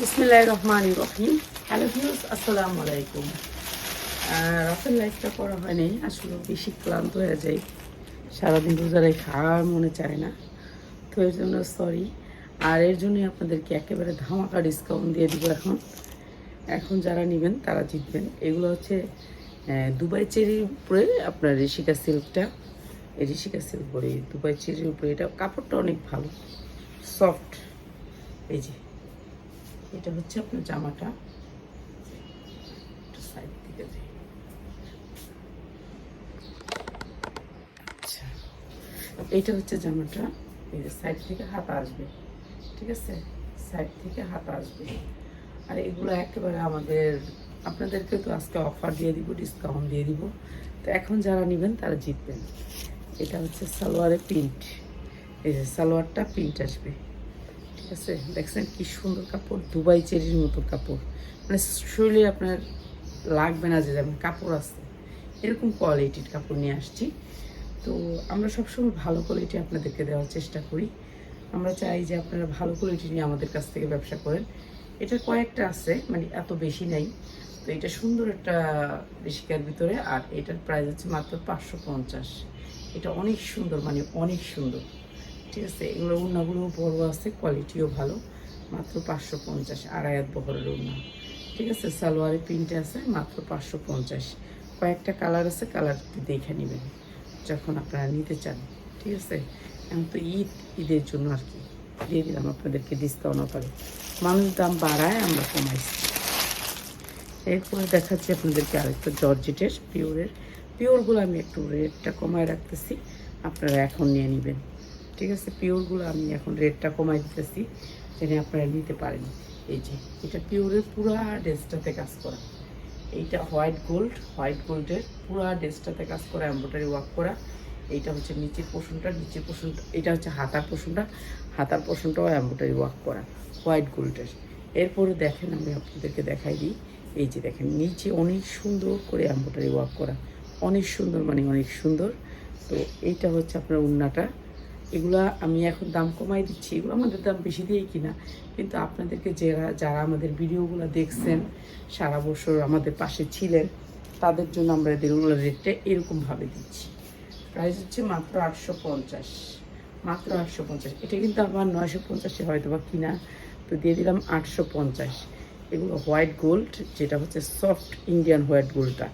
বিসমিল্লাহ রহমান রহিম। Hello views আসসালামু আলাইকুম। রাতের লাইফটা করা হয়নি, আসলে বেশি ক্লান্ত হয়ে যাই। সারাদিন রোজারে খাওয়ার মনে চায় না। তো এর জন্য সরি আর এর জন্যই আপনাদেরকে একেবারে ধামাকা ডিসকাউন্ট দিয়ে দিব এখন। এখন যারা নেবেন, তারা জিতবেন। এগুলো হচ্ছে দুবাই চেরির উপরে আপনার ঋষিকা সিল্কটা। ঋষিকা সিল্ক বলে, দুবাই চেরির উপরে। এটা কাপড়টা অনেক ভালো সফট এই যে এটা হচ্ছে আপনার জামাটা। সাইড আচ্ছা এইটা হচ্ছে জামাটা। এই সাইড থেকে হাতা আসবে, ঠিক আছে? সাইড থেকে হাতা আসবে। আর এগুলো একেবারে আমাদের, আপনাদেরকে তো আজকে অফার দিয়ে দিব ডিসকাউন্ট দিয়ে দিব। তো এখন যারা নেবেন, তারা জিতবেন। এটা হচ্ছে সালোয়ারের প্রিন্ট এই যে সালোয়ারটা প্রিন্ট আসবে। ঠিক আছে। দেখছেন কি সুন্দর কাপড়, দুবাই চেরির মতো কাপড়। মানে শরীরে আপনার লাগবে না যে যেমন কাপড় আছে। এরকম কোয়ালিটির কাপড় নিয়ে আসছি। তো আমরা সবসময় ভালো কোয়ালিটি আপনাদেরকে দেওয়ার চেষ্টা করি। আমরা চাই যে আপনারা ভালো কোয়ালিটি নিয়ে আমাদের কাছ থেকে ব্যবসা করেন। এটা কয়েকটা আছে মানে এত বেশি নাই। তো এটা সুন্দর একটা ঋষিকার ভিতরে, আর এটার প্রাইস হচ্ছে মাত্র পাঁচশো পঞ্চাশ। এটা অনেক সুন্দর মানে অনেক সুন্দর। ঠিক আছে, এগুলো উন্নাগুলো বড় আছে কোয়ালিটিও ভালো। মাত্র পাঁচশো পঞ্চাশ আড়াইয়াত বহরের উন্না। ঠিক আছে, সালোয়ারের প্রিন্টে আছে, মাত্র পাঁচশো পঞ্চাশ। কয়েকটা কালার আছে কালারটি দেখে নেবেন, যখন আপনারা নিতে চান। ঠিক আছে? এখন তো ঈদ, ঈদের জন্য আর কি। দিয়ে দিলাম আপনাদেরকে ডিসকাউন্ট অফারে মানুষ দাম বাড়ায়, আমরা কমাইছি। এরপরে দেখাচ্ছি আপনাদেরকে আরেকটা জর্জেটের পিওরের পিওরগুলো আমি একটু রেটটা কমায় রাখতেছি, আপনারা এখন নিয়ে নেবেন। ঠিক আছে, পিওরগুলো আমি এখন রেটটা কমাই দিতেছি, যেন আপনারা নিতে পারেন। এই যে, এটা পিওরের পুরা ড্রেসটাতে কাজ করা। এইটা হোয়াইট গোল্ড, হোয়াইট গোল্ডের পুরা ড্রেসটাতে কাজ করা, এম্ব্রয়ডারি ওয়ার্ক করা। এইটা হচ্ছে নিচের পোষণটা নিচের পোষণটা, এটা হচ্ছে হাতার পোষণটা, হাতার পোষণটাও এম্ব্রয়ডারি ওয়ার্ক করা, হোয়াইট গোল্ডের। এরপরে দেখেন, আমি আপনাদেরকে দেখাই দিই, এই যে দেখেন, নিচে অনেক সুন্দর করে এম্ব্রয়ডারি ওয়ার্ক করা। অনেক সুন্দর মানে অনেক সুন্দর। তো এইটা হচ্ছে আপনার উন্নাটা। এগুলা আমি এখন দাম কমাই দিচ্ছি, এগুলো আমাদের দাম বেশি দিয়েই কিনা। কিন্তু আপনাদেরকে যারা যারা আমাদের ভিডিওগুলো দেখছেন, সারা বছর আমাদের পাশে ছিলেন, তাদের জন্য আমরা এগুলোর রেটটা এরকমভাবে দিচ্ছি। প্রাইস হচ্ছে মাত্র আটশো পঞ্চাশ, মাত্র আটশো পঞ্চাশ। এটা কিন্তু আমার নয়শো পঞ্চাশে হয়তো বা কিনা, তো দিয়ে দিলাম আটশো পঞ্চাশ। এগুলো হোয়াইট গোল্ড, যেটা হচ্ছে সফট ইন্ডিয়ান হোয়াইট গোল্ডটা।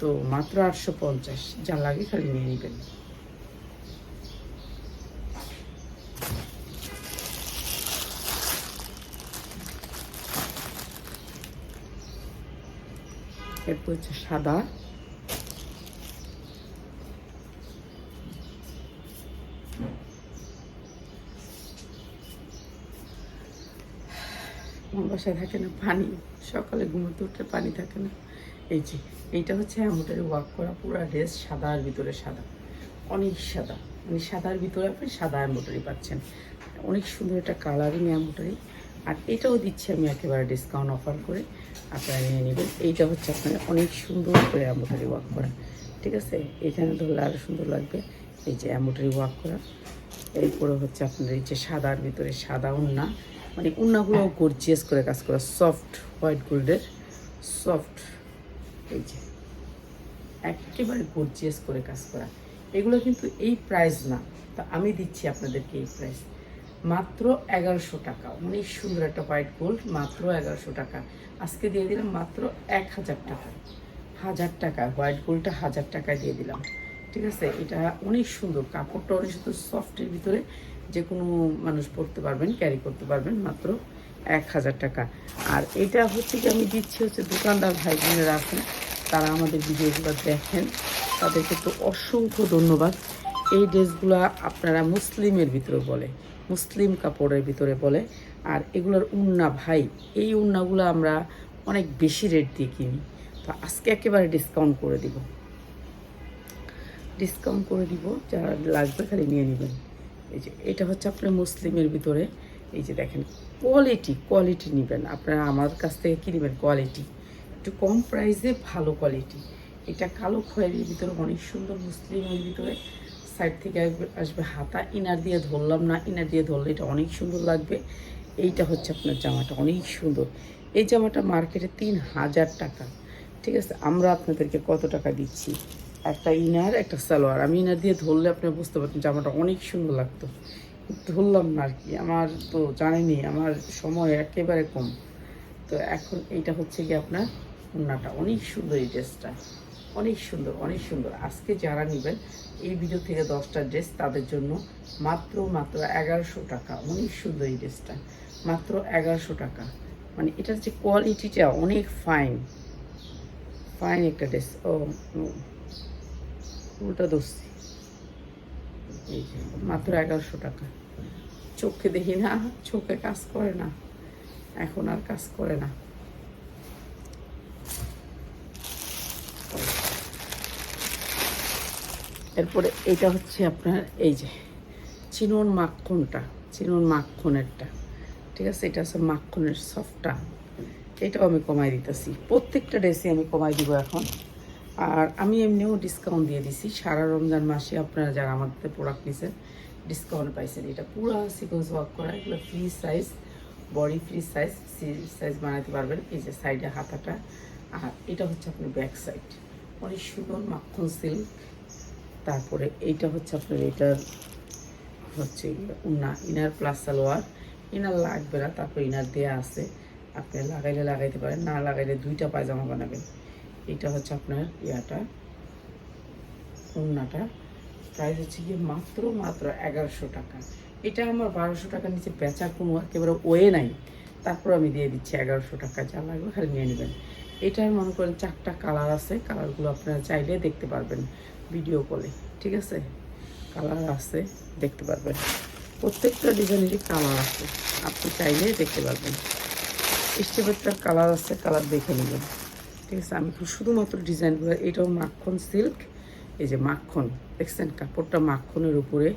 তো মাত্র আটশো পঞ্চাশ, যা লাগে খালি নিয়ে নেবেন। এরপর হচ্ছে সাদা। আমার বাসায় থাকে না, পানি, সকালে ঘুমোতে উঠলে পানি থাকে না। এই যে, এইটা হচ্ছে এমনটারে ওয়ার্ক করা, পুরো ড্রেস সাদার ভিতরে সাদা। অনেক সাদা মানে সাদার ভিতরে আপনি সাদা এম্বোটারি পাচ্ছেন। অনেক সুন্দর একটা কালারিং এম্বোটারি আর এটাও দিচ্ছি আমি একেবারে ডিসকাউন্ট অফার করে। আপনারা নিয়ে নেবেন। এইটা হচ্ছে আপনার অনেক সুন্দর করে এম্বোটারি ওয়ার্ক করা। ঠিক আছে? এখানে ধরলে আরও সুন্দর লাগবে। এই যে এম্বোটারি ওয়ার্ক করা। এরপরে হচ্ছে আপনার এই যে সাদার ভিতরে সাদা উন্না। মানে উন্নাগুলো গর্জিয়াস করে কাজ করা। সফট হোয়াইট গোল্ডের সফট এই যে। একেবারে গর্জিয়াস করে কাজ করা। এগুলো কিন্তু এই প্রাইস না। তা আমি দিচ্ছি আপনাদেরকে এই প্রাইস মাত্র এগারোশো টাকা। অনেক সুন্দর একটা হোয়াইট গোল্ড মাত্র এগারোশো টাকা। আজকে দিয়ে দিলাম মাত্র এক হাজার টাকা। হাজার টাকা হোয়াইট গোল্ডটা হাজার টাকায় দিয়ে দিলাম। ঠিক আছে? এটা অনেক সুন্দর। কাপড়টা অনেক সুন্দর সফটের ভিতরে যে কোনো মানুষ পরতে পারবেন ক্যারি করতে পারবেন, মাত্র এক হাজার টাকা। আর এটা হচ্ছে কি, আমি দিচ্ছি হচ্ছে দোকানদার ভাই বোনেরা আছেন তারা আমাদের ভিডিওগুলো দেখেন। তাদেরকে তো অসংখ্য ধন্যবাদ। এই ড্রেসগুলো আপনারা মুসলিমের ভিতরে বলে। মুসলিম কাপড়ের ভিতরে বলে, আর এগুলোর উন্না ভাই, এই উন্নাগুলো আমরা অনেক বেশি রেট দিয়ে কিনি। তো আজকে একেবারে ডিসকাউন্ট করে দিব। ডিসকাউন্ট করে দিব যারা লাগবে খালি নিয়ে নেবেন। এই যে, এটা হচ্ছে আপনার মুসলিমের ভিতরে, এই যে দেখেন কোয়ালিটি কোয়ালিটি নেবেন। আপনারা আমার কাছ থেকে কী নেবেন? কোয়ালিটি একটু কম প্রাইসে ভালো কোয়ালিটি এটা কালো খয়েরির ভিতরে, অনেক সুন্দর মুসলিমের ভিতরে সাইড থেকে আসবে আসবে হাতা। ইনার দিয়ে ধরলাম না, ইনার দিয়ে ধরলে এটা অনেক সুন্দর লাগবে। এইটা হচ্ছে আপনার জামাটা, অনেক সুন্দর। এই জামাটা মার্কেটে তিন হাজার টাকা। ঠিক আছে, আমরা আপনাদেরকে কত টাকা দিচ্ছি? একটা ইনার, একটা সালোয়ার। আমি ইনার দিয়ে ধরলে আপনি বুঝতে পারতেন জামাটা অনেক সুন্দর লাগতো। ধরলাম না আর কি, আমার তো জানেনি আমার সময় একেবারে কম। তো এখন এইটা হচ্ছে কি আপনার ওড়নাটা, অনেক সুন্দর এই ড্রেসটা। অনেক সুন্দর অনেক সুন্দর। আজকে যারা নেবেন, এই ভিডিও থেকে দশটা ড্রেস তাদের জন্য মাত্র মাত্র এগারোশো টাকা। অনেক সুন্দর এই ড্রেসটা মাত্র এগারোশো টাকা। মানে এটার যে কোয়ালিটিটা অনেক ফাইন ফাইন একটা ড্রেস ও উল্টা দোষী এই মাত্র এগারোশো টাকা। চোখে দেখি না, চোখে কাজ করে না। এখন আর কাজ করে না। এরপরে এটা হচ্ছে আপনার এই যে চিনন মাখনটা চিনন মাখনেরটা, ঠিক আছে? এটা আছে মাখনের সফটটা। এটাও আমি কমাই দিতেছি। প্রত্যেকটা ড্রেসে আমি কমাই দিব এখন। আর আমি এমনিও ডিসকাউন্ট দিয়ে দিছি। সারা রমজান মাসে আপনারা যারা আমাদের প্রোডাক্ট নিছেন ডিসকাউন্ট পাইছেন। এটা পুরো সিকোয়েন্স ওয়ার্ক করা, এগুলো free size body free size size বানাতে পারবেন। এই যে সাইডে হাতাটা। আর এটা হচ্ছে আপনার ব্যাক সাইড অনেক সুন্দর মাখন সিল্ক তারপরে এইটা হচ্ছে আপনার এটার হচ্ছে উন্না ইনার প্লাস সালোয়ার। ইনার লাগবে না, তারপর ইনার দেয়া আছে। আপনি লাগাইলে লাগাইতে পারেন, না লাগাইলে দুইটা পায়জামা বানাবেন। এটা হচ্ছে আপনার ইয়াটা উন্নাটা প্রাইস হচ্ছে গিয়ে মাত্র মাত্র এগারোশো টাকা। এটা আমার বারোশো টাকার নিচে বেচার কোনো একেবারে ওয়ে নাই। তারপর আমি দিয়ে দিচ্ছি এগারোশো টাকা, যা লাগবে খালি নিয়ে নেবেন। এটার মনে করেন চারটা কালার আছে। কালারগুলো আপনারা চাইলে দেখতে পারবেন ভিডিও কলে ঠিক আছে? কালার আছে, দেখতে পারবেন। প্রত্যেকটা ডিজাইনেরই কালার আছে, আপনি চাইলে দেখতে পারবেন। স্টেপেরটার কালার আছে কালার দেখে নেবেন। ঠিক আছে, আমি শুধুমাত্র ডিজাইনগুলো এটাও মাখন সিল্ক এই যে মাখন, দেখছেন? কাপড়টা মাখনের উপরে।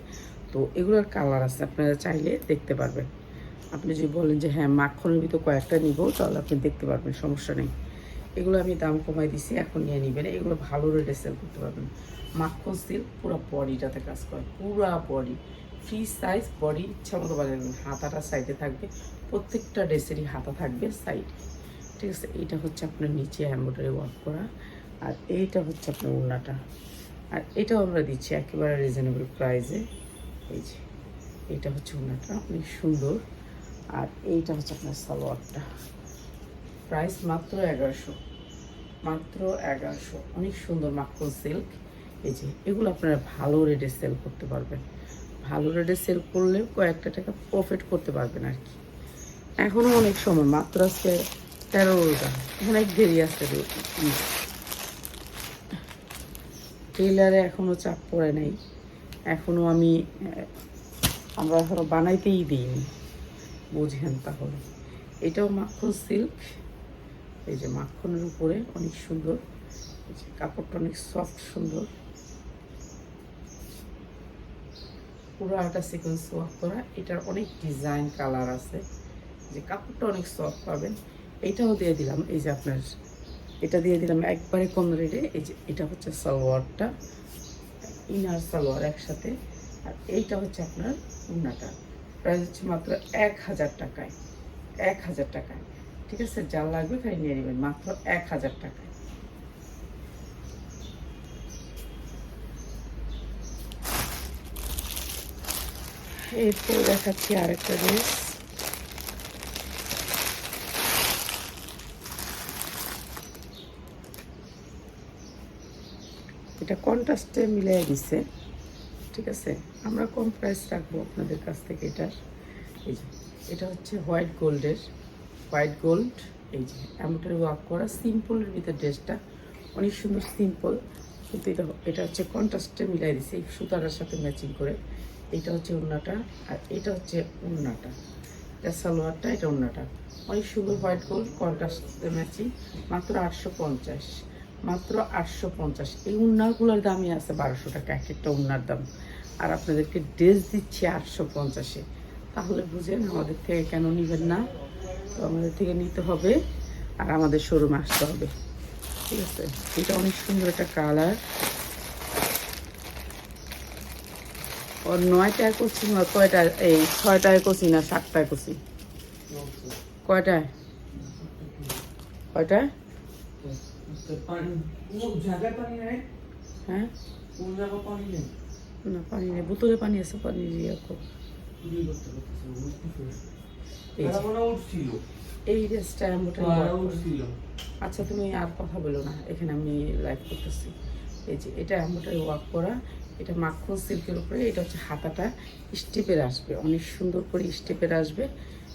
তো এগুলোর কালার আছে, আপনারা চাইলে দেখতে পারবেন। আপনি যদি বলেন যে হ্যাঁ মাখনের ভিতর কয়েকটা নিব, তাহলে আপনি দেখতে পারবেন, সমস্যা নেই। এগুলো আমি দাম কমাই দিছি, এখন নিয়ে নেবেন। এগুলো ভালো রেটে সেল করতে পারবেন। মাখন সিল্ক পুরো বডিটাতে কাজ করে, পুরো বডি ফ্রি সাইজ বডি ইচ্ছা মতো বাজাবেন হাতাটা সাইডে থাকবে, প্রত্যেকটা ড্রেসেরই হাতা থাকবে সাইডে ঠিক আছে, এইটা হচ্ছে আপনার নিচে এম্ব্রয়ডারি ওয়ার্ক করা, আর এইটা হচ্ছে আপনার ওড়নাটা। আর এটাও আমরা দিচ্ছি একেবারে রিজনেবল প্রাইসে এই যে এটা হচ্ছে ওড়নাটা, অনেক সুন্দর। আর এইটা হচ্ছে আপনার সালোয়ারটা। প্রাইস মাত্র এগারোশো। মাত্র এগারোশো। অনেক সুন্দর মাখন সিল্ক। এই যে, এগুলো আপনারা ভালো রেটে সেল করতে পারবেন। ভালো রেটে সেল করলে কয়েকটা টাকা প্রফিট করতে পারবেন আর কি। এখনও অনেক সময়, মাত্র আজকে তেরো রোজা। অনেক দেরি আছে টেলারে এখনও চাপ পড়ে নাই। এখনও আমি আমরা এখনও বানাইতেই দিইনি। বুঝেন তাহলে। এটাও মাখন সিল্ক। এই যে মাখনের উপরে অনেক সুন্দর। এই যে কাপড়টা অনেক সফট সুন্দর। পুরো একটা সিকোয়েন্স ওয়ার্ক করা। এটার অনেক ডিজাইন কালার আছে। যে কাপড়টা অনেক সফট পাবেন। এইটাও দিয়ে দিলাম। এই যে আপনার, এটা দিয়ে দিলাম একবারে কম রেটে এই যে এটা হচ্ছে সালোয়ারটা। ইনার সালোয়ার একসাথে। আর এইটা হচ্ছে আপনার উন্নাটা প্রাইস হচ্ছে মাত্র এক হাজার টাকায়। এক হাজার টাকায়। ঠিক আছে, যা লাগবে খালি নিয়ে নেবেন, মাত্র এক হাজার টাকায়। এরপর দেখাচ্ছি আরেকটা ড্রেস এটা কন্ট্রাস্টে মিলাই দিছে, ঠিক আছে? আমরা কম প্রাইস রাখব আপনাদের কাছ থেকে এটার এই যে, এটা হচ্ছে হোয়াইট গোল্ডের হোয়াইট গোল্ড, এই যে এমব্রয়ডারি ওয়ার্ক করা সিম্পলের ভিতর ড্রেসটা। অনেক সুন্দর সিম্পল। কিন্তু এটা এটা হচ্ছে কন্ট্রাস্টে মিলাই দিছে, এই সুতাটার সাথে ম্যাচিং করে। এটা হচ্ছে ওড়নাটা আর এটা হচ্ছে ওড়নাটা। এটা সালোয়ারটা, এটা ওড়নাটা। অনেক সুন্দর হোয়াইট গোল্ড কন্ট্রাস্টে ম্যাচিং মাত্র আটশো পঞ্চাশ। মাত্র আটশো পঞ্চাশ। এই উন্নাগুলোর দামই আছে বারোশো টাকা, এক একটা উন্নার দাম। আর আপনাদেরকে ড্রেস দিচ্ছি আটশো পঞ্চাশে। তাহলে বুঝেন আমাদের থেকে কেন নেবেন না। তো আমাদের থেকে নিতে হবে আর আমাদের শোরুমে আসতে হবে। ঠিক আছে? এটা অনেক সুন্দর একটা কালার ওর নয়টায় করছি না কয়টা এই ছয়টায় করছি না সাতটায় করছি। কয়টায় কয়টায় হ্যাঁ? না, পানি নেই। বোতলে পানি আছে, পানি দিয়ে এই ড্রেসটা মোটামুটি আচ্ছা তুমি আর কথা বলো না এখানে আমি লাইভ করতেছি। এই যে এটা এমনটাই ওয়াক করা এটা মাখন সিল্কের উপরে এটা হচ্ছে হাতাটা স্টেপের আসবে অনেক সুন্দর করে স্টেপের আসবে।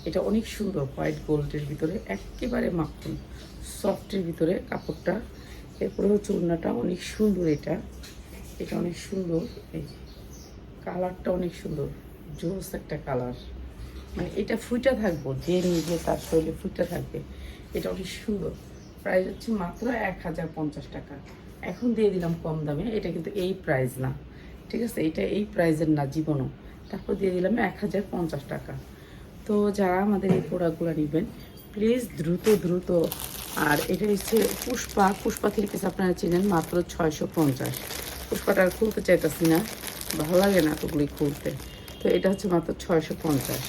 এটা অনেক সুন্দর হোয়াইট গোল্ডের ভিতরে একেবারে মাখন সফটের ভিতরে কাপড়টা। এরপরে হচ্ছে ওড়নাটা অনেক সুন্দর এটা। এটা অনেক সুন্দর এই কালারটা অনেক সুন্দর জোস একটা কালার। মানে এটা ফুইটা থাকব, যে নিজে তার শরীরে ফুইটা থাকবে, এটা অনেক সুন্দর। প্রাইস হচ্ছে মাত্র এক হাজার পঞ্চাশ টাকা। এখন দিয়ে দিলাম কম দামে, এটা কিন্তু এই প্রাইস না। ঠিক আছে? এটা এই প্রাইজের না, জীবনও। তারপর দিয়ে দিলাম এক হাজার পঞ্চাশ টাকা। তো যারা আমাদের এই প্রোডাক্টগুলো নেবেন প্লিজ দ্রুত দ্রুত, আর এটা হচ্ছে পুষ্পা। পুষ্পা থ্রি পিস আপনারা চেনেন মাত্র ছয়শো পঞ্চাশ। পুষ্পাটা আর খুলতে চাইতেছি না, ভালো লাগে না এতগুলি খুলতে। তো এটা হচ্ছে মাত্র ছয়শো পঞ্চাশ।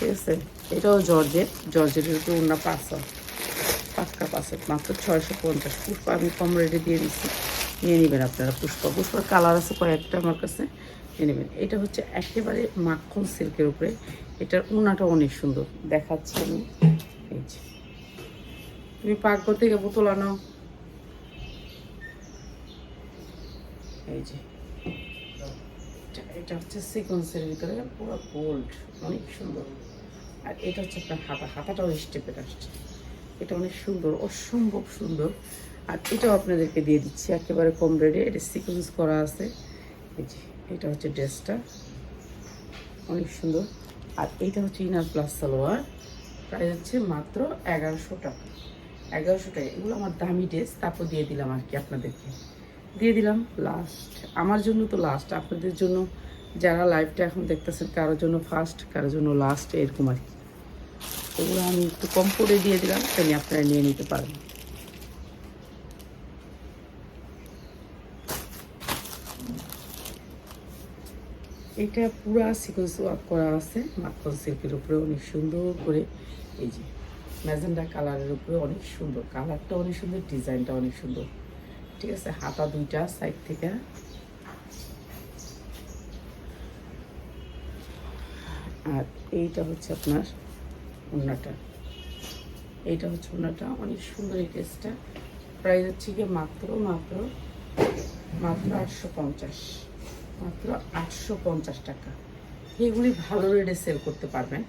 ঠিক আছে। এটাও জর্জেট। জর্জেটের উপরে অন্য পাঁচশো পাক্কা পাঁচশো মাত্র ছয়শো পঞ্চাশ। পুষ্পা আমি কম রেটে দিয়ে দিচ্ছি নিয়ে নেবেন আপনারা পুষ্পা। পুষ্পার কালার আছে কয়েকটা আমার কাছে। নিয়ে নেবেন। এটা হচ্ছে একেবারে মাখন সিল্কের উপরে। এটার উনাটা অনেক সুন্দর। দেখাচ্ছি আমি। এই যে। তুমি পাকঘর থেকে বোতল আনো। এই যে। এটা- হচ্ছে সিকোয়েন্সের ভিতরে, পুরো গোল্ড অনেক সুন্দর। আর এটা হচ্ছে আপনার হাতা। হাতাটাও স্টেপের আসছে। এটা অনেক সুন্দর, অসম্ভব সুন্দর। আর এটাও আপনাদেরকে দিয়ে দিচ্ছি, একেবারে কম রেডে এটা সিকোয়েন্স করা আছে। এই যে, এটা হচ্ছে ড্রেসটা। অনেক সুন্দর। আর এইটা হচ্ছে ইনার প্লাস সালোয়ার। প্রাইস হচ্ছে মাত্র এগারোশো টাকা। এগারোশো টাকা। এগুলো আমার দামি ড্রেস তারপর দিয়ে দিলাম আর কি আপনাদেরকে। দিয়ে দিলাম লাস্ট আমার জন্য তো লাস্ট আপনাদের জন্য যারা লাইভটা এখন দেখতেছেন, কারোর জন্য ফার্স্ট কারোর জন্য লাস্ট এরকম আর কি। এগুলো আমি একটু কম করে দিয়ে দিলাম তাহলে আপনারা নিয়ে নিতে পারবেন। এটা পুরা সিকোয়েন্স ওয়ার্ক করা আছে, মাখন সিল্কের উপরে অনেক সুন্দর করে, এই যে ম্যাজেন্ডা কালারের উপরে অনেক সুন্দর, কালারটা অনেক সুন্দর, ডিজাইনটা অনেক সুন্দর। ঠিক আছে, হাতা দুইটা সাইড থেকে। আর এইটা হচ্ছে আপনার ওড়নাটা। এইটা হচ্ছে ওড়নাটা, অনেক সুন্দর এই ড্রেসটা। প্রাইস হচ্ছে গিয়ে মাত্র মাত্র মাত্র আটশো পঞ্চাশ, মাত্র আটশো পঞ্চাশ টাকা। এগুলি ভালো রেটে সেল করতে পারবেন।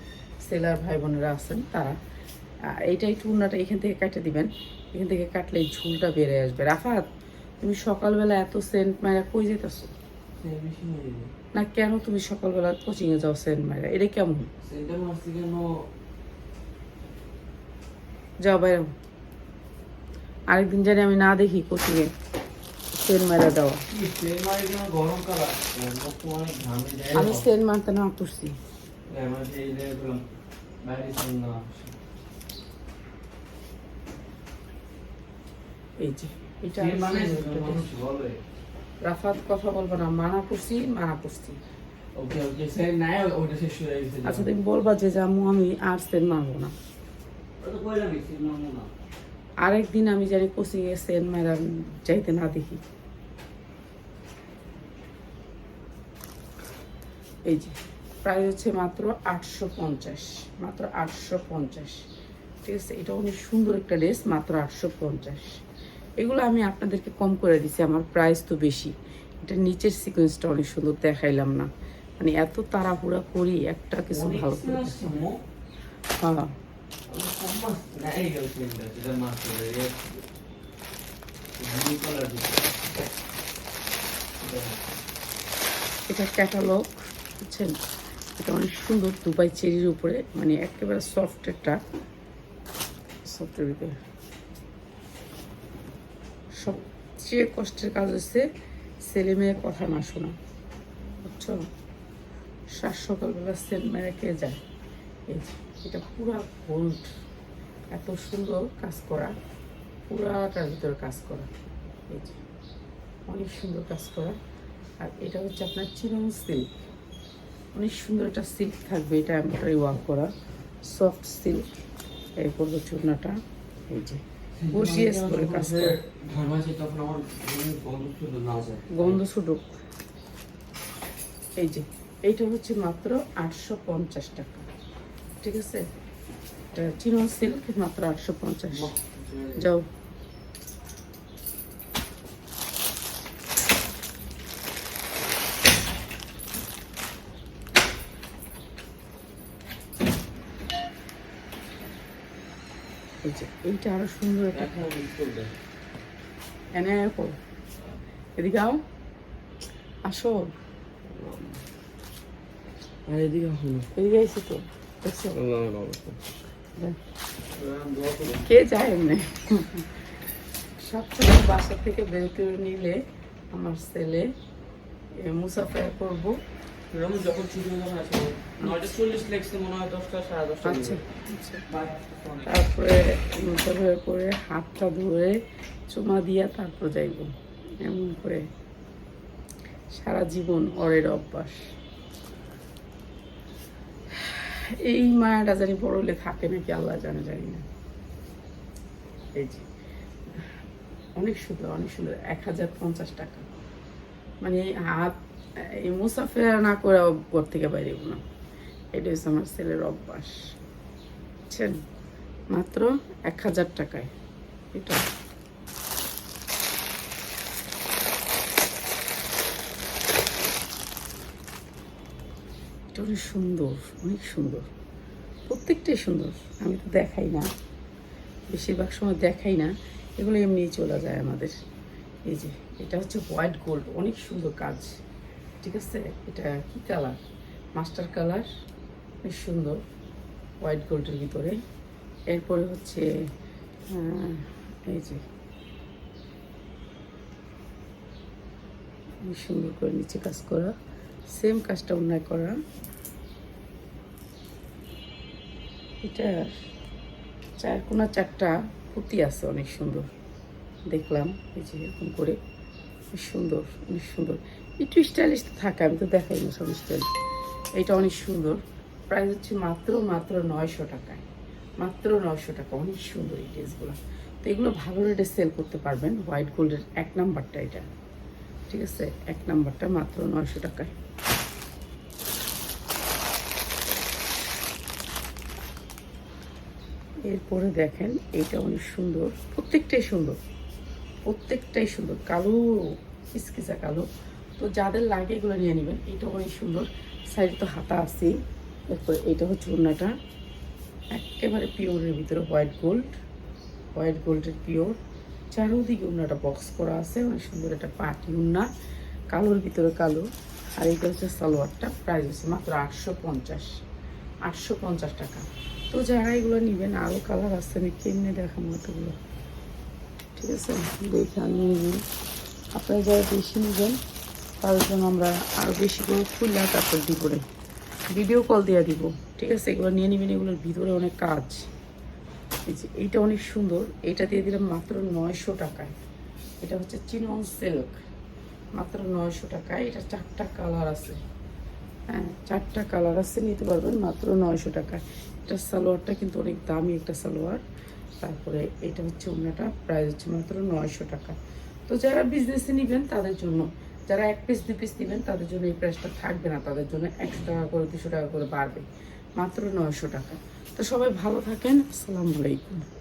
সেলার ভাই বোনেরা আছেন তারা। এইটা একটু উন্নাটা এখান থেকে কাটে দিবেন। এখান থেকে কাটলে এই ঝুলটা বেড়ে আসবে। রাফাত, তুমি সকালবেলা এত সেন্ট মায়েরা কই যেতেছো না কেন তুমি সকালবেলা কোচিংয়ে যাও সেন্ট মায়েরা এটা কেমন? যাও বাইরে। আরেকদিন জানি আমি না দেখি কোচিংয়ে সেন্ট দেওয়া অনেক ঘামে আমি সেন্ট মারতে না করছি আমার যে এই জায়গায় গেলাম বাইরে এই যে এটা রাফাত কথা বলব না মানা করছি মানা করছি। আচ্ছা তুমি বলবা যে জামু আমি আর সেন্ট মারবো না। আরেকদিন আমি জানি কোচিংয়ে সেন্ট মারা যাইতে না দেখি। এই যে প্রাইস হচ্ছে মাত্র আটশো পঞ্চাশ মাত্র আটশো পঞ্চাশ। ঠিক আছে এটা অনেক সুন্দর একটা ড্রেস মাত্র আটশো পঞ্চাশ। এগুলো আমি আপনাদেরকে কম করে দিছি আমার প্রাইস তো বেশি। এটা নিচের সিকোয়েন্সটা অনেক সুন্দর দেখাইলাম না। মানে এত তাড়াহুড়া করি একটা কিছু ভালো করে হ্যাঁ। এটা ক্যাটালগ বুঝছেন? এটা অনেক সুন্দর দুবাই চেরির উপরে মানে একেবারে সফট একটা সফটের ভিতরে সবচেয়ে কষ্টের কাজ হচ্ছে ছেলে মেয়ের কথা না শোনা, বুঝছ? সাত সকালবেলা সেন্ট মেরে কে যায়। এই এটা পুরা গোল্ড এত সুন্দর কাজ করা, পুরাটার ভিতরে কাজ করা। এই যে, অনেক সুন্দর কাজ করা। আর এটা হচ্ছে আপনার চিরন সিল্ক অনেক সুন্দর একটা সিল্ক থাকবে এটা এমব্রয়ডারি ওয়ার্ক করা। সফট সিল্ক এরপর হচ্ছে ওড়নাটা এই যে। বসিয়ে করে কাজ করে গন্ধ এই যে এইটা হচ্ছে মাত্র আটশো পঞ্চাশ টাকা। ঠিক আছে? এটা চিনন সিল্ক মাত্র আটশো পঞ্চাশ। যাও। এই যে এইটা আরও সুন্দর একটা এনে করো এদিকে আও। আসো। আর এদিকে হলো এদিকে আইসি তো। কে যায় এমনি? সবসময় বাসা থেকে বের করে নিলে আমার ছেলে এ, মুসাফির করব। আমি যখন ছুটি হয়ে যাবে আসব নয়টা চল্লিশ লেগছে মনে হয় দশটা সাড়ে দশটা আচ্ছা। আচ্ছা। বাই তারপরে মুসাফির করে হাতটা ধরে চুমা দিয়া তারপর যাইব। এমন করে সারা জীবন অরের অভ্যাস। এই মায়াটা জানি বড় হলে থাকে নাকি আল্লাহ জানে জানি না। এই যে অনেক সুন্দর অনেক সুন্দর। এক হাজার পঞ্চাশ টাকা। মানে হাত এই মুসাফেরা না করে ঘর থেকে বাইরে না। এটা হচ্ছে আমার ছেলের অভ্যাস। বুঝছেন? মাত্র এক হাজার টাকায়। এটা। এটা অনেক সুন্দর অনেক সুন্দর। প্রত্যেকটাই সুন্দর। আমি তো দেখাই না। বেশিরভাগ সময় দেখাই না। এগুলো এমনিই চলে যায় আমাদের। এই যে, এটা হচ্ছে হোয়াইট গোল্ড অনেক সুন্দর কাজ। ঠিক আছে? এটা কি কালার মাস্টার কালার বেশ সুন্দর। হোয়াইট গোল্ডের ভিতরে। এরপরে হচ্ছে এই যে। সুন্দর করে নিচে কাজ করা। সেম কাজটা অন্যায় করা। এটা চার কোনা চারটা পুঁতি আছে অনেক সুন্দর। দেখলাম, এই যে এরকম করে। সুন্দর, অনেক সুন্দর। একটু স্টাইলিশ তো থাকে, আমি তো দেখাই না সব এটা অনেক সুন্দর। প্রাইস হচ্ছে মাত্র মাত্র নয়শো টাকায়। মাত্র নয়শো টাকা, অনেক সুন্দর এই ড্রেসগুলো। তো এগুলো ভালো রেটে সেল করতে পারবেন। হোয়াইট গোল্ডের এক নাম্বারটা এটা। ঠিক আছে? এক নাম্বারটা মাত্র নয়শো টাকায়। এরপরে দেখেন এটা অনেক সুন্দর। প্রত্যেকটাই সুন্দর। প্রত্যেকটাই সুন্দর। কালো, কিসকিসা কালো। তো যাদের লাগে এগুলো নিয়ে নেবেন। এটা অনেক সুন্দর। সাইডে তো হাতা আছে এরপরে এটা হচ্ছে ওড়নাটা। একেবারে পিওরের ভিতরে হোয়াইট গোল্ড। হোয়াইট গোল্ডের পিওর। চারোদিকে উন্নাটা বক্স করা আছে। অনেক সুন্দর একটা পাটি উন্না কালোর ভিতরে কালো। আর এটা হচ্ছে সালোয়ারটা। প্রাইস হচ্ছে মাত্র আটশো পঞ্চাশ। আটশো পঞ্চাশ টাকা। তো যারা এগুলো নেবেন আরও কালার আছে, আমি কেমনে দেখাবো এতগুলো? ঠিক আছে, দেখে নিয়ে নিন আপনারা যারা বেশি নেবেন তাদের জন্য আমরা আরও বেশি করে খুললে তারপর দিব। ভিডিও কল দিয়ে দিব। ঠিক আছে? এগুলো নিয়ে নেবেন, এগুলোর ভিতরে অনেক কাজ। এইটা অনেক সুন্দর। এটা দিয়ে দিলাম মাত্র নয়শো টাকায়। এটা হচ্ছে চিনন সিল্ক মাত্র নয়শো টাকায়। এটা চারটা কালার আছে। হ্যাঁ চারটা কালার আছে, নিতে পারবেন মাত্র নয়শো টাকায়। এটা সালোয়ারটা কিন্তু অনেক দামি একটা সালোয়ার। তারপরে এটা হচ্ছে অন্যটা প্রাইস হচ্ছে মাত্র নয়শো টাকা। তো যারা বিজনেসে নেবেন, তাদের জন্য যারা এক পিস দুই পিস নেবেন, তাদের জন্য এই প্রাইসটা থাকবে না। তাদের জন্য একশো টাকা করে দুশো টাকা করে বাড়বে। মাত্র নয়শো টাকা। তো সবাই ভালো থাকেন। আসসালামু আলাইকুম।